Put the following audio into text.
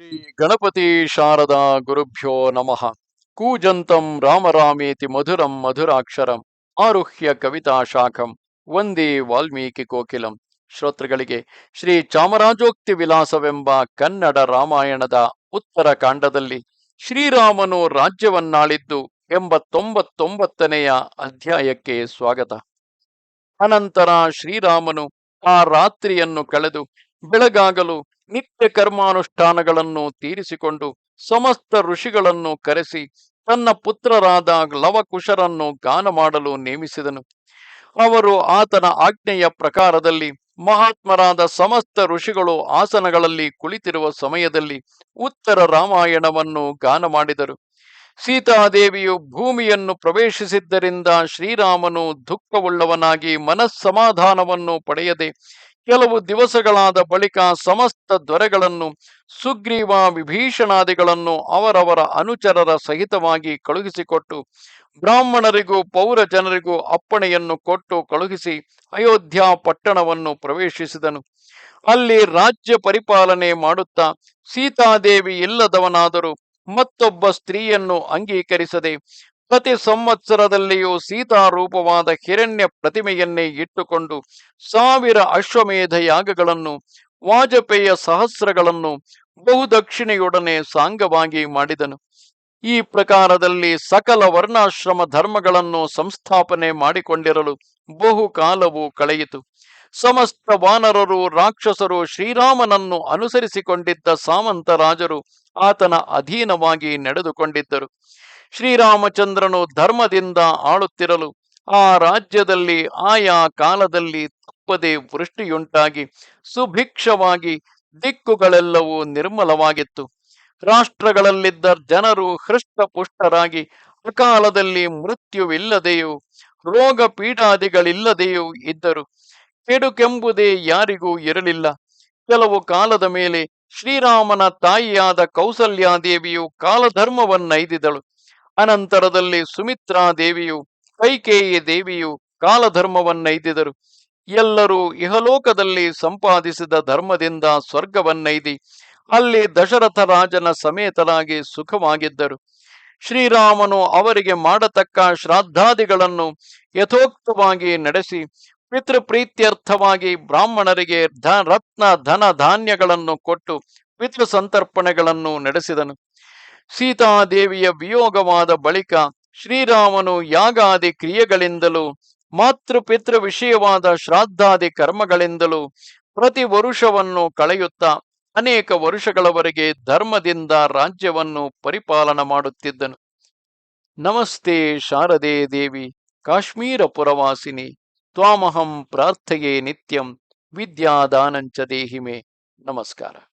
ಶ್ರೀ ಗಣಪತಿ ಶಾರದಾ ಗುರುಭ್ಯೋ ನಮಃ. ಕೂಜಂತಂ ರಾಮರಾಮೇತಿ ಮಧುರಂ ಮಧುರಾಕ್ಷರಂ. ಆರುಹ್ಯ ಕವಿತಾ ಶಾಖಂ. ವಂದೇ ವಾಲ್ಮೀಕಿ ಕೋಕಿಲಂ. ಶ್ರೋತೃಗಳಿಗೆ ಶ್ರೀ ಚಾಮರಾಜೋಕ್ತಿ ವಿಲಾಸವೆಂಬ ಕನ್ನಡ ರಾಮಾಯಣದ ಉತ್ತರ ಕಾಂಡದಲ್ಲಿ ಶ್ರೀರಾಮನು ರಾಜ್ಯವನ್ನಾಳಿದ್ದು ಎಂಬತ್ತೊಂಬತ್ತೊಂಬತ್ತನೆಯ ಅಧ್ಯಾಯಕ್ಕೆ ಸ್ವಾಗತ. ಅನಂತರ ಶ್ರೀರಾಮನು ಆ ರಾತ್ರಿಯನ್ನು ಕಳೆದು ಬೆಳಗಾಗಲು ನಿತ್ಯ ಕರ್ಮಾನುಷ್ಠಾನಗಳನ್ನು ತೀರಿಸಿಕೊಂಡು ಸಮಸ್ತ ಋಷಿಗಳನ್ನು ಕರೆಸಿ ತನ್ನ ಪುತ್ರರಾದ ಲವಕುಶರನ್ನು ಗಾನ ಮಾಡಲು ನೇಮಿಸಿದನು. ಅವರು ಆತನ ಆಜ್ಞೆಯ ಪ್ರಕಾರದಲ್ಲಿ ಮಹಾತ್ಮರಾದ ಸಮಸ್ತ ಋಷಿಗಳು ಆಸನಗಳಲ್ಲಿ ಕುಳಿತಿರುವ ಸಮಯದಲ್ಲಿ ಉತ್ತರ ರಾಮಾಯಣವನ್ನು ಗಾನ ಮಾಡಿದರು. ಸೀತಾದೇವಿಯು ಭೂಮಿಯನ್ನು ಪ್ರವೇಶಿಸಿದ್ದರಿಂದ ಶ್ರೀರಾಮನು ದುಃಖವುಳ್ಳವನಾಗಿ ಮನಸ್ಸಮಾಧಾನವನ್ನು ಪಡೆಯದೆ ಕೆಲವು ದಿವಸಗಳಾದ ಬಳಿಕ ಸಮಸ್ತ ದೊರೆಗಳನ್ನು ಸುಗ್ರೀವ ವಿಭೀಷಣಾದಿಗಳನ್ನು ಅವರವರ ಅನುಚರರ ಸಹಿತವಾಗಿ ಕಳುಹಿಸಿಕೊಟ್ಟು, ಬ್ರಾಹ್ಮಣರಿಗೂ ಪೌರ ಜನರಿಗೂ ಅಪ್ಪಣೆಯನ್ನು ಕೊಟ್ಟು ಕಳುಹಿಸಿ ಅಯೋಧ್ಯ ಪಟ್ಟಣವನ್ನು ಪ್ರವೇಶಿಸಿದನು. ಅಲ್ಲಿ ರಾಜ್ಯ ಪರಿಪಾಲನೆ ಮಾಡುತ್ತಾ ಸೀತಾದೇವಿ ಇಲ್ಲದವನಾದರೂ ಮತ್ತೊಬ್ಬ ಸ್ತ್ರೀಯನ್ನು ಅಂಗೀಕರಿಸದೆ ಪ್ರತಿ ಸಂವತ್ಸರದಲ್ಲಿಯೂ ಸೀತಾರೂಪವಾದ ಹಿರಣ್ಯ ಪ್ರತಿಮೆಯನ್ನೇ ಇಟ್ಟುಕೊಂಡು ಸಾವಿರ ಅಶ್ವಮೇಧ ಯಾಗಗಳನ್ನು, ವಾಜಪೇಯ ಸಹಸ್ರಗಳನ್ನು ಬಹುದಕ್ಷಿಣೆಯೊಡನೆ ಸಾಂಗವಾಗಿ ಮಾಡಿದನು. ಈ ಪ್ರಕಾರದಲ್ಲಿ ಸಕಲ ವರ್ಣಾಶ್ರಮ ಧರ್ಮಗಳನ್ನು ಸಂಸ್ಥಾಪನೆ ಮಾಡಿಕೊಂಡಿರಲು ಬಹು ಕಾಲವು ಕಳೆಯಿತು. ಸಮಸ್ತ ವಾನರರು, ರಾಕ್ಷಸರು, ಶ್ರೀರಾಮನನ್ನು ಅನುಸರಿಸಿಕೊಂಡಿದ್ದ ಸಾಮಂತರಾಜರು ಆತನ ಅಧೀನವಾಗಿ ನಡೆದುಕೊಂಡಿದ್ದರು. ಶ್ರೀರಾಮಚಂದ್ರನು ಧರ್ಮದಿಂದ ಆಳುತ್ತಿರಲು ಆ ರಾಜ್ಯದಲ್ಲಿ, ಆಯಾ ಕಾಲದಲ್ಲಿ ತಪ್ಪದೆ ವೃಷ್ಟಿಯುಂಟಾಗಿ ಸುಭಿಕ್ಷವಾಗಿ ದಿಕ್ಕುಗಳೆಲ್ಲವೂ ನಿರ್ಮಲವಾಗಿತ್ತು. ರಾಷ್ಟ್ರಗಳಲ್ಲಿದ್ದ ಜನರು ಹೃಷ್ಟಪುಷ್ಟರಾಗಿ, ಅಕಾಲದಲ್ಲಿ ಮೃತ್ಯುವಿಲ್ಲದೆಯೂ ರೋಗ ಪೀಡಾದಿಗಳಿಲ್ಲದೆಯೂ ಇದ್ದರು. ಕೆಡುಕೆಂಬುದೇ ಯಾರಿಗೂ ಇರಲಿಲ್ಲ. ಕೆಲವು ಕಾಲದ ಮೇಲೆ ಶ್ರೀರಾಮನ ತಾಯಿಯಾದ ಕೌಸಲ್ಯಾದೇವಿಯು ಕಾಲಧರ್ಮವನ್ನೈದಿದಳು. ಅನಂತರದಲ್ಲಿ ಸುಮಿತ್ರಾ ದೇವಿಯು, ಕೈಕೇಯಿ ದೇವಿಯು ಕಾಲಧರ್ಮವನ್ನೈದಿದರು ಎಲ್ಲರೂ ಇಹಲೋಕದಲ್ಲಿ ಸಂಪಾದಿಸಿದ ಧರ್ಮದಿಂದ ಸ್ವರ್ಗವನ್ನೈದಿ. ಅಲ್ಲಿ ದಶರಥ ರಾಜನ ಸಮೇತರಾಗಿ ಸುಖವಾಗಿದ್ದರು. ಶ್ರೀರಾಮನು ಅವರಿಗೆ ಮಾಡತಕ್ಕ ಶ್ರಾದ್ದಾದಿಗಳನ್ನು ಯಥೋಕ್ತವಾಗಿ ನಡೆಸಿ, ಪಿತೃಪ್ರೀತ್ಯರ್ಥವಾಗಿ ಬ್ರಾಹ್ಮಣರಿಗೆ ರತ್ನ ಧನ ಧಾನ್ಯಗಳನ್ನು ಕೊಟ್ಟು ಪಿತೃ ಸಂತರ್ಪಣೆಗಳನ್ನು ನಡೆಸಿದನು. ಸೀತಾದೇವಿಯ ವಿಯೋಗವಾದ ಬಳಿಕ ಶ್ರೀರಾಮನು ಯಾಗಾದಿ ಕ್ರಿಯೆಗಳಿಂದಲೂ, ಮಾತೃಪಿತೃ ವಿಷಯವಾದ ಶ್ರಾದ್ದಾದಿ ಕರ್ಮಗಳಿಂದಲೂ ಪ್ರತಿ ವರುಷವನ್ನು ಕಳೆಯುತ್ತಾ ಅನೇಕ ವರುಷಗಳವರೆಗೆ ಧರ್ಮದಿಂದ ರಾಜ್ಯವನ್ನು ಪರಿಪಾಲನ ಮಾಡುತ್ತಿದ್ದನು. ನಮಸ್ತೆ ಶಾರದೆ ದೇವಿ, ಕಾಶ್ಮೀರ ಪುರವಾಸಿನಿ, ತ್ವಾಮಹಂ ಪ್ರಾರ್ಥೆಯೇ ನಿತ್ಯಂ, ವಿದ್ಯಾದಾನಂಚ ದೇಹಿಮೆ. ನಮಸ್ಕಾರ.